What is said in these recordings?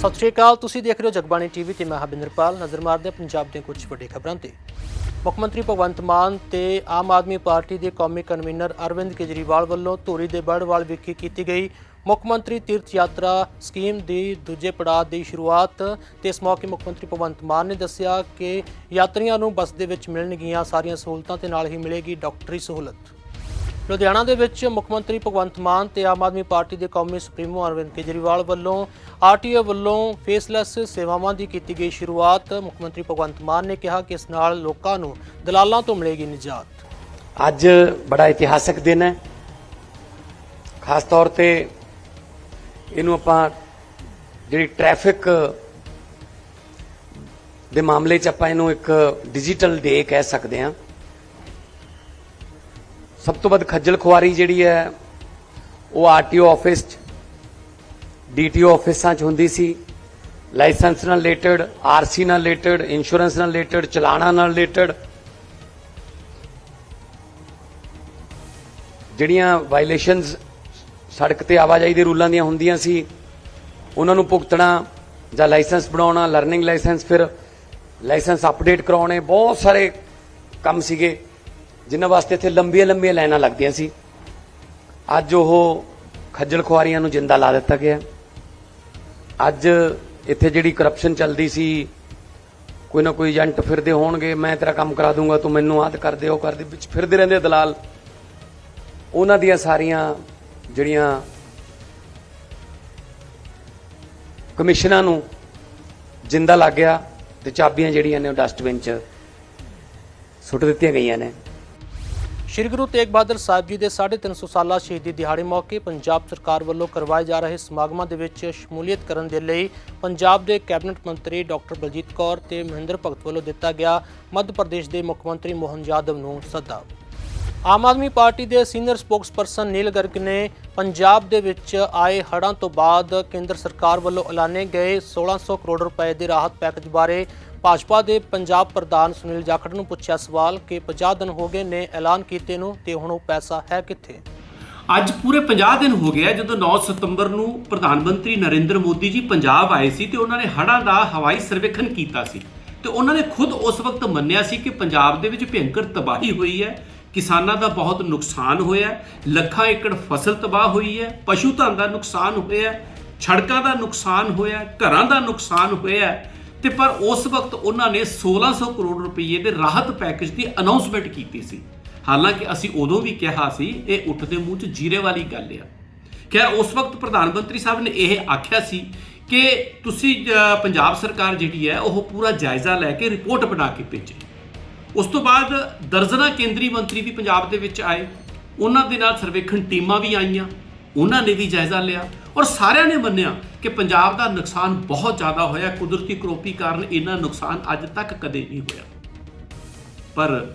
ਸਤਿ ਸ਼੍ਰੀ ਅਕਾਲ, ਤੁਸੀਂ ਦੇਖ ਰਹੇ ਹੋ ਜਗਬਾਣੀ ਟੀਵੀ ਤੇ ਮੈਂ ਹਬਿੰਦਰਪਾਲ ਨਜ਼ਰ ਮਾਰਦੇ ਹਾਂ ਪੰਜਾਬ ਦੀਆਂ ਕੁਝ ਵੱਡੀ ਖਬਰਾਂ ਤੇ। ਮੁੱਖ ਮੰਤਰੀ ਭਗਵੰਤ ਮਾਨ ਤੇ ਆਮ ਆਦਮੀ ਪਾਰਟੀ ਦੇ ਕੌਮੀ ਕਨਵੀਨਰ ਅਰਵਿੰਦ ਕੇਜਰੀਵਾਲ ਵੱਲੋਂ ਧੂਰੀ ਦੇ ਬੜਵਾਲ ਵਿਖੇ ਕੀਤੀ ਗਈ। ਮੁੱਖ ਮੰਤਰੀ ਤੀਰਥ ਯਾਤਰਾ ਸਕੀਮ ਦੀ ਦੂਜੇ ਪੜਾਅ ਦੀ ਸ਼ੁਰੂਆਤ ਤੇ ਇਸ ਮੌਕੇ ਮੁੱਖ ਮੰਤਰੀ ਭਗਵੰਤ ਮਾਨ ਨੇ ਦੱਸਿਆ ਕਿ ਯਾਤਰੀਆਂ ਨੂੰ ਬੱਸ ਦੇ ਵਿੱਚ ਮਿਲਣਗੀਆਂ ਸਾਰੀਆਂ ਸਹੂਲਤਾਂ ਤੇ ਨਾਲ ਹੀ ਮਿਲੇਗੀ ਡਾਕਟਰੀ ਸਹੂਲਤ। ਲੁਧਿਆਣਾ ਦੇ ਵਿੱਚ ਮੁੱਖ ਮੰਤਰੀ ਭਗਵੰਤ ਮਾਨ ਤੇ ਆਮ ਆਦਮੀ ਪਾਰਟੀ ਦੇ ਕੌਮੀ ਸੁਪਰੀਮੋ ਅਰਵਿੰਦ ਕੇਜਰੀਵਾਲ ਵੱਲੋਂ ਆਰਟੀਓ ਵੱਲੋਂ ਫੇਸਲੈਸ ਸੇਵਾਵਾਂ ਦੀ ਕੀਤੀ ਗਈ ਸ਼ੁਰੂਆਤ। ਮੁੱਖ ਮੰਤਰੀ ਭਗਵੰਤ ਮਾਨ ਨੇ ਕਿਹਾ ਕਿ ਇਸ ਨਾਲ ਲੋਕਾਂ ਨੂੰ ਦਲਾਲਾਂ ਤੋਂ ਮਿਲੇਗੀ ਨਿਜਾਤ। ਅੱਜ ਬੜਾ ਇਤਿਹਾਸਕ ਦਿਨ ਹੈ। ਖਾਸ ਤੌਰ ਤੇ ਇਹਨੂੰ ਆਪਾਂ ਜਿਹੜੀ ਟ੍ਰੈਫਿਕ ਦੇ ਮਾਮਲੇ 'ਚ ਆਪਾਂ ਇਹਨੂੰ ਇੱਕ ਡਿਜੀਟਲ ਡੇ ਕਹਿ ਸਕਦੇ ਹਾਂ। ਸਭ ਤੋਂ ਵੱਧ ਖੱਜਲ ਖੁਆਰੀ ਜਿਹੜੀ ਹੈ, ਉਹ ਆਰਟੀਓ ਆਫਿਸ 'ਚ, ਡੀਟੀਓ ਆਫਿਸਾਂ 'ਚ ਹੁੰਦੀ ਸੀ। ਲਾਇਸੈਂਸ ਨਾਲ ਰਿਲੇਟਡ, ਆਰਸੀ ਨਾਲ ਰਿਲੇਟਡ, ਇੰਸ਼ੋਰੈਂਸ ਨਾਲ ਰਿਲੇਟਡ, ਚਲਾਣਾ ਨਾਲ ਰਿਲੇਟਡ। ਜਿਹੜੀਆਂ ਵਾਇਲੇਸ਼ਨਸ ਸੜਕ ਤੇ ਆਵਾਜਾਈ ਦੇ ਰੂਲਾਂ ਦੀਆਂ ਹੁੰਦੀਆਂ ਸੀ, ਉਹਨਾਂ ਨੂੰ ਭੁਗਤਣਾ ਜਾਂ ਲਾਇਸੈਂਸ ਬਣਾਉਣਾ ਲਰਨਿੰਗ ਲਾਇਸੈਂਸ ਫਿਰ ਲਾਇਸੈਂਸ ਅਪਡੇਟ ਕਰਾਉਣੇ, ਬਹੁਤ ਸਾਰੇ ਕੰਮ ਸੀਗੇ। ਜਿਨ੍ਹਾਂ ਵਾਸਤੇ ਇੱਥੇ ਲੰਬੀਆਂ ਲੰਬੀਆਂ ਲਾਈਨਾਂ ਲੱਗਦੀਆਂ ਸੀ। ਅੱਜ ਉਹ ਖੱਜਲ ਖੁਆਰੀਆਂ ਨੂੰ ਜਿੰਦਾ ਲਾ ਦਿੱਤਾ ਗਿਆ। ਅੱਜ ਇੱਥੇ ਜਿਹੜੀ ਕਰਪਸ਼ਨ ਚੱਲਦੀ ਸੀ, ਕੋਈ ਨਾ ਕੋਈ ਏਜੰਟ ਫਿਰਦੇ ਹੋਣਗੇ, ਮੈਂ ਤੇਰਾ ਕੰਮ ਕਰਾ ਦੂੰਗਾ, ਤੂੰ ਮੈਨੂੰ ਆਦ ਕਰ ਦੇ, ਉਹ ਕਰ ਦੇ, ਵਿੱਚ ਫਿਰਦੇ ਰਹਿੰਦੇ ਦਲਾਲ। ਉਹਨਾਂ ਦੀਆਂ ਸਾਰੀਆਂ ਜਿਹੜੀਆਂ ਕਮਿਸ਼ਨਾਂ ਨੂੰ ਜਿੰਦਾ ਲੱਗ ਗਿਆ ਤੇ ਚਾਬੀਆਂ ਜਿਹੜੀਆਂ ਨੇ ਉਹ ਡਸਟਬਿਨ 'ਚ ਸੁੱਟ ਦਿੱਤੀਆਂ ਗਈਆਂ ਨੇ। ਸ਼੍ਰੀ ਗੁਰੂ ਤੇਗ ਬਹਾਦਰ ਸਾਹਿਬ ਜੀ ਦੇ 350 ਸਾਲਾ ਸ਼ਹੀਦੀ ਦਿਹਾੜੇ ਮੌਕੇ ਪੰਜਾਬ ਸਰਕਾਰ ਵੱਲੋਂ ਕਰਵਾਏ ਜਾ ਰਹੇ ਸਮਾਗਮਾਂ ਦੇ ਵਿੱਚ ਸ਼ਮੂਲੀਅਤ ਕਰਨ ਦੇ ਲਈ ਪੰਜਾਬ ਦੇ ਕੈਬਨਿਟ ਮੰਤਰੀ ਡਾਕਟਰ ਬਲਜੀਤ ਕੌਰ ਤੇ ਮਹਿੰਦਰ ਭਗਤ ਵੱਲੋਂ ਦਿੱਤਾ ਗਿਆ ਮੱਧ ਪ੍ਰਦੇਸ਼ ਦੇ ਮੁੱਖ ਮੰਤਰੀ ਮੋਹਨ ਯਾਦਵ ਨੂੰ ਸੱਦਾ। ਆਮ ਆਦਮੀ ਪਾਰਟੀ ਦੇ ਸੀਨੀਅਰ ਸਪੋਕਸਪਰਸਨ ਨੀਲ ਗਰਗ ਨੇ ਪੰਜਾਬ ਦੇ ਵਿੱਚ ਆਏ ਹੜ੍ਹਾਂ ਤੋਂ ਬਾਅਦ ਕੇਂਦਰ ਸਰਕਾਰ ਵੱਲੋਂ ਐਲਾਨੇ ਗਏ 1600 ਕਰੋੜ ਰੁਪਏ ਦੇ ਰਾਹਤ ਪੈਕੇਜ ਬਾਰੇ ਭਾਜਪਾ ਦੇ ਪੰਜਾਬ ਪ੍ਰਧਾਨ ਸੁਨੀਲ ਜਾਖੜ ਨੂੰ ਪੁੱਛਿਆ ਸਵਾਲ ਕਿ 50 ਦਿਨ ਹੋ ਗਏ ਨੇ ਐਲਾਨ ਕੀਤੇ ਨੂੰ ਤੇ ਹੁਣ ਉਹ ਪੈਸਾ ਹੈ ਕਿੱਥੇ? ਅੱਜ ਪੂਰੇ 50 ਦਿਨ ਹੋ ਗਿਆ ਜਦੋਂ 9 ਸਤੰਬਰ ਨੂੰ ਪ੍ਰਧਾਨ ਮੰਤਰੀ ਨਰਿੰਦਰ ਮੋਦੀ ਜੀ ਪੰਜਾਬ ਆਏ ਸੀ ਤੇ ਉਹਨਾਂ ਨੇ ਹੜ੍ਹਾਂ ਦਾ ਹਵਾਈ ਸਰਵੇਖਣ ਕੀਤਾ ਸੀ। ਤੇ ਉਹਨਾਂ ਨੇ ਖੁਦ ਉਸ ਵਕਤ ਮੰਨਿਆ ਸੀ ਕਿ ਪੰਜਾਬ ਦੇ ਵਿੱਚ ਭਿਅੰਕਰ ਤਬਾਹੀ ਹੋਈ ਹੈ, ਕਿਸਾਨਾਂ ਦਾ ਬਹੁਤ ਨੁਕਸਾਨ ਹੋਇਆ ਲੱਖਾਂ ਏਕੜ ਫਸਲ ਤਬਾਹ ਹੋਈ ਹੈ, ਪਸ਼ੂ ਧਨ ਦਾ ਨੁਕਸਾਨ ਹੋਇਆ ਸੜਕਾਂ ਦਾ ਨੁਕਸਾਨ ਹੋਇਆ ਘਰਾਂ ਦਾ ਨੁਕਸਾਨ ਹੋਇਆ ਤੇ ਪਰ ਉਸ ਵਕਤ ਉਹਨਾਂ ਨੇ 1600 ਕਰੋੜ ਰੁਪਏ ਦੇ ਰਾਹਤ ਪੈਕੇਜ ਦੀ ਅਨਾਉਂਸਮੈਂਟ ਕੀਤੀ ਸੀ। ਹਾਲਾਂਕਿ ਅਸੀਂ ਉਦੋਂ ਵੀ ਕਿਹਾ ਸੀ, ਇਹ ਉੱਠਦੇ ਮੂੰਹ 'ਚ ਜੀਰੇ ਵਾਲੀ ਗੱਲ ਆ। ਖੈਰ, ਉਸ ਵਕਤ ਪ੍ਰਧਾਨ ਮੰਤਰੀ ਸਾਹਿਬ ਨੇ ਇਹ ਆਖਿਆ ਸੀ ਕਿ ਤੁਸੀਂ ਪੰਜਾਬ ਸਰਕਾਰ ਜਿਹੜੀ ਹੈ, ਉਹ ਪੂਰਾ ਜਾਇਜ਼ਾ ਲੈ ਕੇ ਰਿਪੋਰਟ ਬਣਾ ਕੇ ਭੇਜੇ। ਉਸ ਤੋਂ ਬਾਅਦ ਦਰਜਨਾ ਕੇਂਦਰੀ ਮੰਤਰੀ ਵੀ ਪੰਜਾਬ ਦੇ ਵਿੱਚ ਆਏ। ਉਹਨਾਂ ਦੇ ਨਾਲ ਸਰਵੇਖਣ ਟੀਮਾਂ ਵੀ ਆਈਆਂ। ਉਹਨਾਂ ਨੇ ਵੀ ਜਾਇਜ਼ਾ ਲਿਆ। ਔਰ ਸਾਰਿਆਂ ਨੇ ਮੰਨਿਆ ਕਿ ਪੰਜਾਬ ਦਾ ਨੁਕਸਾਨ ਬਹੁਤ ਜ਼ਿਆਦਾ ਹੋਇਆ। ਕੁਦਰਤੀ ਕਰੋਪੀ ਕਾਰਨ ਇੰਨਾ ਨੁਕਸਾਨ ਅੱਜ ਤੱਕ ਕਦੇ ਨਹੀਂ ਹੋਇਆ। ਪਰ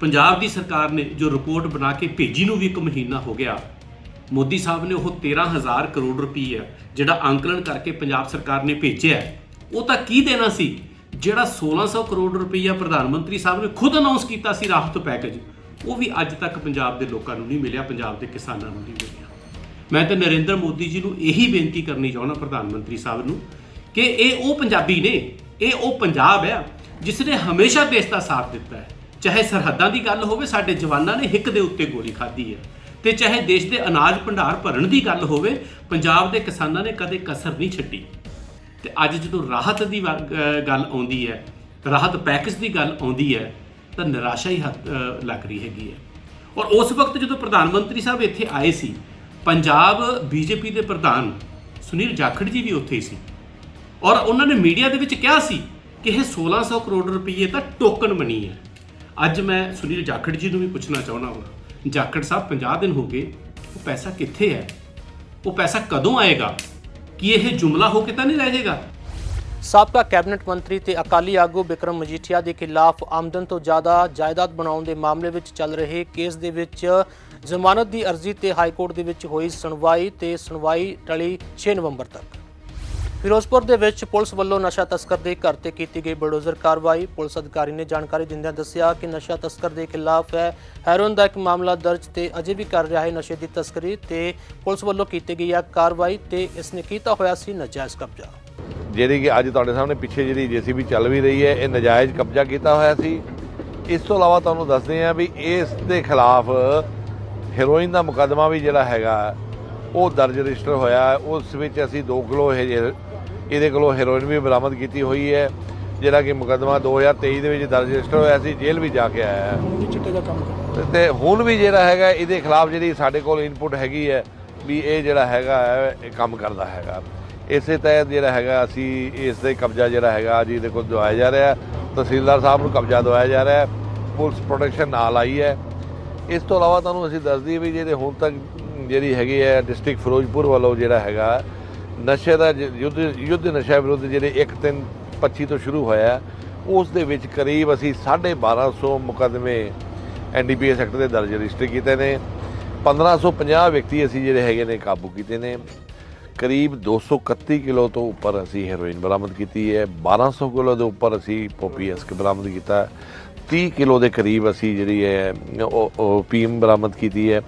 ਪੰਜਾਬ ਦੀ ਸਰਕਾਰ ਨੇ ਜੋ ਰਿਪੋਰਟ ਬਣਾ ਕੇ ਭੇਜੀ ਨੂੰ ਵੀ ਇੱਕ ਮਹੀਨਾ ਹੋ ਗਿਆ, ਮੋਦੀ ਸਾਹਿਬ ਨੇ ਉਹ 13000 ਕਰੋੜ ਰੁਪਈਆ ਜਿਹੜਾ ਅੰਕਲਨ ਕਰਕੇ ਪੰਜਾਬ ਸਰਕਾਰ ਨੇ ਭੇਜਿਆ ਉਹ ਤਾਂ ਕੀ ਦੇਣਾ ਸੀ? ਜਿਹੜਾ 1600 ਕਰੋੜ ਰੁਪਈਆ ਪ੍ਰਧਾਨ ਮੰਤਰੀ ਸਾਹਿਬ ਨੇ ਖੁਦ ਅਨਾਉਂਸ ਕੀਤਾ ਸੀ ਰਾਹਤ ਪੈਕੇਜ ਉਹ ਵੀ ਅੱਜ ਤੱਕ ਪੰਜਾਬ ਦੇ ਲੋਕਾਂ ਨੂੰ ਨਹੀਂ ਮਿਲਿਆ, ਪੰਜਾਬ ਦੇ ਕਿਸਾਨਾਂ ਨੂੰ ਨਹੀਂ ਮਿਲਿਆ। ਮੈਂ ਤਾਂ ਨਰਿੰਦਰ ਮੋਦੀ ਜੀ ਨੂੰ ਇਹੀ ਬੇਨਤੀ ਕਰਨੀ ਚਾਹੁੰਦਾ ਪ੍ਰਧਾਨ ਮੰਤਰੀ ਸਾਹਿਬ ਨੂੰ ਕਿ ਇਹ ਉਹ ਪੰਜਾਬੀ ਨੇ, ਇਹ ਉਹ ਪੰਜਾਬ ਆ ਜਿਸ ਨੇ ਹਮੇਸ਼ਾ ਦੇਸ਼ ਦਾ ਸਾਥ ਦਿੱਤਾ ਹੈ। ਚਾਹੇ ਸਰਹੱਦਾਂ ਦੀ ਗੱਲ ਹੋਵੇ, ਸਾਡੇ ਜਵਾਨਾਂ ਨੇ ਹਿੱਕ ਦੇ ਉੱਤੇ ਗੋਲੀ ਖਾਧੀ ਹੈ। ਤੇ ਚਾਹੇ ਦੇਸ਼ ਦੇ ਅਨਾਜ ਭੰਡਾਰ ਭਰਨ ਦੀ ਗੱਲ ਹੋਵੇ, ਪੰਜਾਬ ਦੇ ਕਿਸਾਨਾਂ ਨੇ ਕਦੇ ਕਸਰ ਨਹੀਂ ਛੱਡੀ। ਤੇ ਅੱਜ ਜਦੋਂ ਰਾਹਤ ਦੀ ਵਾ- ਗੱਲ ਆਉਂਦੀ ਹੈ, ਰਾਹਤ ਪੈਕੇਜ ਦੀ ਗੱਲ ਆਉਂਦੀ ਹੈ, ਤਾਂ ਨਿਰਾਸ਼ਾ ਹੀ ਹੱਥ- ਲੱਗ ਰਹੀ ਹੈਗੀ ਹੈ। ਔਰ ਉਸ ਵਕਤ ਜਦੋਂ ਪ੍ਰਧਾਨ ਮੰਤਰੀ ਸਾਹਿਬ ਇੱਥੇ ਆਏ ਸੀ ਪੰਜਾਬ ਬੀਜੇਪੀ ਦੇ ਪ੍ਰਧਾਨ ਸੁਨੀਲ ਜਾਖੜ ਜੀ ਵੀ ਉੱਥੇ ਹੀ ਸੀ। ਔਰ ਉਹਨਾਂ ਨੇ ਮੀਡੀਆ ਦੇ ਵਿੱਚ ਕਿਹਾ ਸੀ ਕਿ ਇਹ 1600 ਕਰੋੜ ਰੁਪਏ ਤਾਂ ਟੋਕਨ ਬਣੀ ਹੈ। ਅੱਜ ਮੈਂ ਸੁਨੀਲ ਜਾਖੜ ਜੀ ਨੂੰ ਵੀ ਪੁੱਛਣਾ ਚਾਹੁੰਦਾ ਹਾਂ ਜਾਖੜ ਸਾਹਿਬ 50 ਦਿਨ ਹੋ ਗਏ, ਉਹ ਪੈਸਾ ਕਿੱਥੇ ਹੈ? ਉਹ ਪੈਸਾ ਕਦੋਂ ਆਏਗਾ? ਕੀ ਇਹ ਜੁਮਲਾ ਹੋ ਕੇ ਤਾਂ ਨਹੀਂ ਰਹਿ ਜਾਏਗਾ? ਸਾਬਕਾ ਕੈਬਨਿਟ ਮੰਤਰੀ ਤੇ ਅਕਾਲੀ ਆਗੂ ਬਿਕਰਮ ਮਜੀਠੀਆ ਦੇ ਖਿਲਾਫ ਆਮਦਨ ਤੋਂ ਜ਼ਿਆਦਾ ਜਾਇਦਾਦ ਬਣਾਉਣ ਦੇ ਮਾਮਲੇ ਵਿੱਚ ਚੱਲ ਰਹੇ ਕੇਸ ਦੇ ਵਿੱਚ ਜ਼ਮਾਨਤ ਦੀ ਅਰਜ਼ੀ ਤੇ ਹਾਈ ਕੋਰਟ ਦੇ ਵਿੱਚ ਹੋਈ ਸੁਣਵਾਈ ਤੇ ਸੁਣਵਾਈ ਟਲੀ 6 ਨਵੰਬਰ ਤੱਕ। ਫਿਰੋਜ਼ਪੁਰ ਦੇ ਵਿੱਚ ਪੁਲਿਸ ਵੱਲੋਂ ਨਸ਼ਾ ਤਸਕਰ ਦੇ ਘਰ ਤੇ ਕੀਤੀ ਗਈ ਬਲਡੋਜ਼ਰ ਕਾਰਵਾਈ। ਪੁਲਿਸ ਅਧਿਕਾਰੀ ਨੇ ਜਾਣਕਾਰੀ ਦਿੰਦਿਆਂ ਦੱਸਿਆ ਕਿ ਨਸ਼ਾ ਤਸਕਰ ਦੇ ਖਿਲਾਫ ਹੈ। ਹੈਰੋਇਨ ਦਾ ਇੱਕ ਮਾਮਲਾ ਦਰਜ ਤੇ ਅਜੇ ਵੀ ਕਰ ਰਿਹਾ ਹੈ ਨਸ਼ੇ ਦੀ ਤਸਕਰੀ ਤੇ ਪੁਲਿਸ ਵੱਲੋਂ ਕੀਤੀ ਗਈ ਹੈ ਕਾਰਵਾਈ ਤੇ ਇਸ ਨੇ ਕੀਤਾ ਹੋਇਆ ਸੀ ਨਜਾਇਜ਼ ਕਬਜ਼ਾ। ਜਿਹੜੀ ਕਿ ਅੱਜ ਤੁਹਾਡੇ ਸਾਹਮਣੇ ਪਿੱਛੇ ਜਿਹੜੀ ਜੀਸੀਬੀ ਚੱਲ ਵੀ ਰਹੀ ਹੈ ਇਹ ਨਜਾਇਜ਼ ਕਬਜ਼ਾ ਕੀਤਾ ਹੋਇਆ ਸੀ। ਇਸ ਤੋਂ ਇਲਾਵਾ ਤੁਹਾਨੂੰ ਦੱਸਦੇ ਹਾਂ ਵੀ ਇਸ ਦੇ ਖਿਲਾਫ ਹੈਰੋਇਨ ਦਾ ਮੁਕੱਦਮਾ ਵੀ ਜਿਹੜਾ ਹੈਗਾ ਉਹ ਦਰਜ ਰਜਿਸਟਰ ਹੋਇਆ। ਉਸ ਵਿੱਚ ਅਸੀਂ 2 ਕਿਲੋ ਇਹ- ਇਹਦੇ ਕੋਲੋਂ ਹੈਰੋਇਨ ਵੀ ਬਰਾਮਦ ਕੀਤੀ ਹੋਈ ਹੈ ਜਿਹੜਾ ਕਿ ਮੁਕੱਦਮਾ 2023 ਦੇ ਵਿੱਚ ਦਰਜ ਰਜਿਸਟਰ ਹੋਇਆ ਸੀ ਜੇਲ੍ਹ ਵੀ ਜਾ ਕੇ ਆਇਆ ਹੈ। ਤੇ ਹੁਣ ਵੀ ਜਿਹੜਾ ਹੈਗਾ ਇਹਦੇ ਖਿਲਾਫ ਜਿਹੜੀ ਸਾਡੇ ਕੋਲ ਇਨਪੁਟ ਹੈਗੀ ਹੈ ਵੀ ਇਹ ਜਿਹੜਾ ਹੈਗਾ ਇਹ ਕੰਮ ਕਰਦਾ ਹੈਗਾ। ਇਸੇ ਤਹਿਤ ਜਿਹੜਾ ਹੈਗਾ ਅਸੀਂ ਇਸ ਦੇ ਕਬਜ਼ਾ ਜਿਹੜਾ ਹੈਗਾ ਜੀ ਇਹਦੇ ਕੋਲ ਦਵਾਇਆ ਜਾ ਰਿਹਾ ਤਹਿਸੀਲਦਾਰ ਸਾਹਿਬ ਨੂੰ ਕਬਜ਼ਾ ਦਵਾਇਆ ਜਾ ਰਿਹਾ ਪੁਲਿਸ ਪ੍ਰੋਟੈਕਸ਼ਨ ਨਾਲ ਆਈ ਹੈ। ਇਸ ਤੋਂ ਇਲਾਵਾ ਤੁਹਾਨੂੰ ਅਸੀਂ ਦੱਸ ਦਈਏ ਵੀ ਜਿਹੜੇ ਹੁਣ ਤੱਕ ਜਿਹੜੀ ਹੈਗੀ ਹੈ ਡਿਸਟ੍ਰਿਕਟ ਫਿਰੋਜ਼ਪੁਰ ਵੱਲੋਂ ਜਿਹੜਾ ਹੈਗਾ ਨਸ਼ੇ ਦਾ ਯੁੱਧ ਯੁੱਧ ਨਸ਼ਾ ਵਿਰੁੱਧ ਜਿਹੜੇ 1 3 25 ਤੋਂ ਸ਼ੁਰੂ ਹੋਇਆ ਉਸ ਦੇ ਵਿੱਚ ਕਰੀਬ ਅਸੀਂ 1250 ਮੁਕੱਦਮੇ ਐਨਡੀਪੀਐਸ ਐਕਟ ਦੇ ਦਰਜ ਰਜਿਸਟਰ ਕੀਤੇ ਨੇ। 1550 ਵਿਅਕਤੀ ਅਸੀਂ ਜਿਹੜੇ ਹੈਗੇ ਨੇ ਕਾਬੂ ਕੀਤੇ ਨੇ। ਕਰੀਬ 231 ਕਿਲੋ ਤੋਂ ਉੱਪਰ ਅਸੀਂ ਹੈਰੋਇਨ ਬਰਾਮਦ ਕੀਤੀ ਹੈ। 1200 ਕਿਲੋ ਦੇ ਉੱਪਰ ਅਸੀਂ ਪੋਪੀਐਸ ਬਰਾਮਦ ਕੀਤਾ ਹੈ। 30 ਕਿਲੋ ਦੇ ਕਰੀਬ ਅਸੀਂ ਜਿਹੜੀ ਹੈ, ਉਹ ਉਹ ਪੀਐਮ ਬਰਾਮਦ ਕੀਤੀ ਹੈ।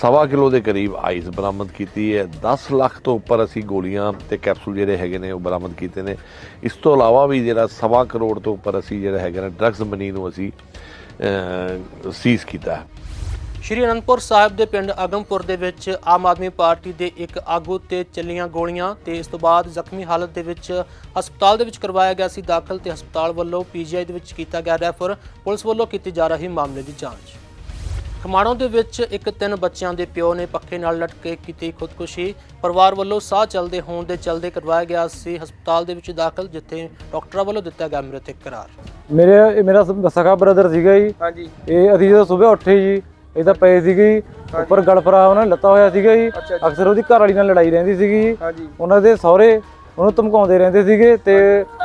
ਸਵਾ ਕਿਲੋ ਦੇ ਕਰੀਬ ਆਈਸ ਬਰਾਮਦ ਕੀਤੀ ਹੈ। 10 ਲੱਖ ਤੋਂ ਉੱਪਰ ਅਸੀਂ ਗੋਲੀਆਂ ਤੇ ਕੈਪਸੂਲ ਜਿਹੜੇ ਹੈਗੇ ਨੇ, ਉਹ ਬਰਾਮਦ ਕੀਤੇ ਨੇ। ਇਸ ਤੋਂ ਇਲਾਵਾ ਵੀ ਜਿਹੜਾ ਸਵਾ ਕਰੋੜ ਤੋਂ ਉੱਪਰ ਅਸੀਂ ਜਿਹੜਾ ਹੈਗਾ ਨਾ ਡਰੱਗਸ ਮਨੀ ਨੂੰ ਅਸੀਂ ਸੀਜ਼ ਕੀਤਾ ਹੈ। ਸ਼੍ਰੀ ਅਨੰਦਪੁਰ ਸਾਹਿਬ ਦੇ ਪਿੰਡ ਅਗਮਪੁਰ ਦੇ ਵਿੱਚ ਆਮ ਆਦਮੀ ਪਾਰਟੀ ਦੇ ਇੱਕ ਆਗੂ ਤੇ ਚੱਲੀਆਂ ਗੋਲੀਆਂ ਤੇ ਇਸ ਤੋਂ ਬਾਅਦ ਜ਼ਖਮੀ ਹਾਲਤ ਦੇ ਵਿੱਚ ਹਸਪਤਾਲ ਦੇ ਵਿੱਚ ਕਰਵਾਇਆ ਗਿਆ ਸੀ ਦਾਖਲ ਤੇ ਹਸਪਤਾਲ ਵੱਲੋਂ ਪੀਜੀਆਈ ਦੇ ਵਿੱਚ ਕੀਤਾ ਗਿਆ ਰੈਫਰ ਪੁਲਿਸ ਵੱਲੋਂ ਕੀਤੀ ਜਾ ਰਹੀ ਮਾਮਲੇ ਦੀ ਜਾਂਚ। ਖਮਾਣੋ ਦੇ ਵਿੱਚ ਇੱਕ ਤਿੰਨ ਬੱਚਿਆਂ ਦੇ ਪਿਓ ਨੇ ਪੱਖੇ ਨਾਲ ਲਟਕੇ ਕੀਤੀ ਖੁਦਕੁਸ਼ੀ। ਪਰਿਵਾਰ ਵੱਲੋਂ ਸਾਹ ਚਲਦੇ ਹੋਣ ਦੇ ਚਲਦੇ ਕਰਵਾਇਆ ਗਿਆ ਸੀ ਹਸਪਤਾਲ ਦੇ ਵਿੱਚ ਦਾਖਲ ਜਿੱਥੇ ਡਾਕਟਰਾਂ ਵੱਲੋਂ ਦਿੱਤਾ ਗਿਆ ਮ੍ਰਿਤਕ ਕਰਾਰ। ਮੇਰੇ ਇਹ ਮੇਰਾ ਸਗਾ ਬ੍ਰਦਰ ਸੀਗਾ ਜੀ। ਹਾਂਜੀ। ਇਹ ਅਸੀਂ ਜਦੋਂ ਸਵੇਰ ਉੱਠੇ ਜੀ ਇਹ ਤਾਂ ਪਏ ਸੀਗੇ ਉੱਪਰ ਗਲਫਰਾ ਉਹਨਾਂ ਨੇ ਲੱਤਾ ਹੋਇਆ ਸੀਗਾ ਜੀ। ਅਕਸਰ ਉਹਦੀ ਘਰ ਵਾਲੀ ਨਾਲ ਲੜਾਈ ਰਹਿੰਦੀ ਸੀਗੀ ਉਹਨਾਂ ਦੇ ਸਹੁਰੇ ਉਹਨੂੰ ਧਮਕਾਉਂਦੇ ਰਹਿੰਦੇ ਸੀਗੇ ਤੇ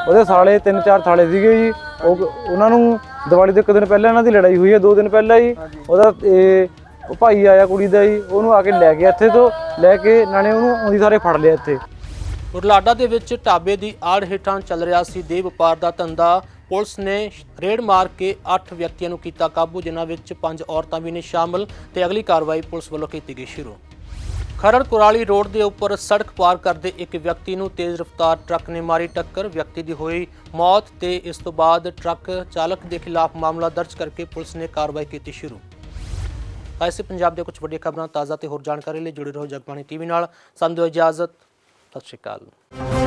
ਉਹਦੇ ਸਾਲੇ ਤਿੰਨ ਚਾਰ ਸਾਲੇ ਸੀਗੇ ਜੀ। ਉਹ ਉਹਨਾਂ ਨੂੰ ਦੀਵਾਲੀ ਤੋਂ ਇੱਕ ਦਿਨ ਪਹਿਲਾਂ ਇਹਨਾਂ ਦੀ ਲੜਾਈ ਹੋਈ ਹੈ ਦੋ ਦਿਨ ਪਹਿਲਾਂ ਜੀ। ਉਹਦਾ ਇਹ ਉਹ ਭਾਈ ਆਇਆ ਕੁੜੀ ਦਾ ਜੀ। ਉਹਨੂੰ ਆ ਕੇ ਲੈ ਗਿਆ ਇੱਥੇ ਤੋਂ। ਲੈ ਕੇ ਨਾਲੇ ਉਹਨੂੰ ਉਹਦੀ ਸਾਰੇ ਫੜ ਲਿਆ ਇੱਥੇ। ਬੁਰਲਾਡਾ ਦੇ ਵਿੱਚ ਢਾਬੇ ਦੀ ਆੜ ਹੇਠਾਂ ਚੱਲ ਰਿਹਾ ਸੀ ਦੇ ਵਪਾਰ ਦਾ ਧੰਦਾ। ਪੁਲਿਸ ਨੇ ਰੇਡ ਮਾਰ ਕੇ 8 ਵਿਅਕਤੀਆਂ ਨੂੰ ਕੀਤਾ ਕਾਬੂ, ਜਿਨ੍ਹਾਂ ਵਿੱਚ 5 ਔਰਤਾਂ ਵੀ ਨੇ ਸ਼ਾਮਲ ਤੇ ਅਗਲੀ ਕਾਰਵਾਈ ਪੁਲਿਸ ਵੱਲੋਂ ਕੀਤੀ ਗਈ ਸ਼ੁਰੂ। ਖਰੜ ਕੁਰਾਲੀ ਰੋਡ ਦੇ ਉੱਪਰ ਸੜਕ ਪਾਰ ਕਰਦੇ ਇੱਕ ਵਿਅਕਤੀ ਨੂੰ ਤੇਜ਼ ਰਫ਼ਤਾਰ ਟਰੱਕ ਨੇ ਮਾਰੀ ਟੱਕਰ। ਵਿਅਕਤੀ ਦੀ ਹੋਈ ਮੌਤ ਤੇ ਇਸ ਤੋਂ ਬਾਅਦ ਟਰੱਕ ਚਾਲਕ ਦੇ ਖਿਲਾਫ ਮਾਮਲਾ ਦਰਜ ਕਰਕੇ ਪੁਲਿਸ ਨੇ ਕਾਰਵਾਈ ਕੀਤੀ ਸ਼ੁਰੂ। ਤਾਂ ਪੰਜਾਬ ਦੇ ਕੁਝ ਵੱਡੀਆਂ ਖਬਰਾਂ ਤਾਜ਼ਾ ਤੇ ਹੋਰ ਜਾਣਕਾਰੀ ਲਈ ਜੁੜੇ ਰਹੋ ਜਗਬਾਣੀ ਟੀਵੀ ਨਾਲ। ਸਾਨੂੰ ਦਿਓ ਇਜਾਜ਼ਤ। ਸਤਿ ਸ਼੍ਰੀ ਅਕਾਲ।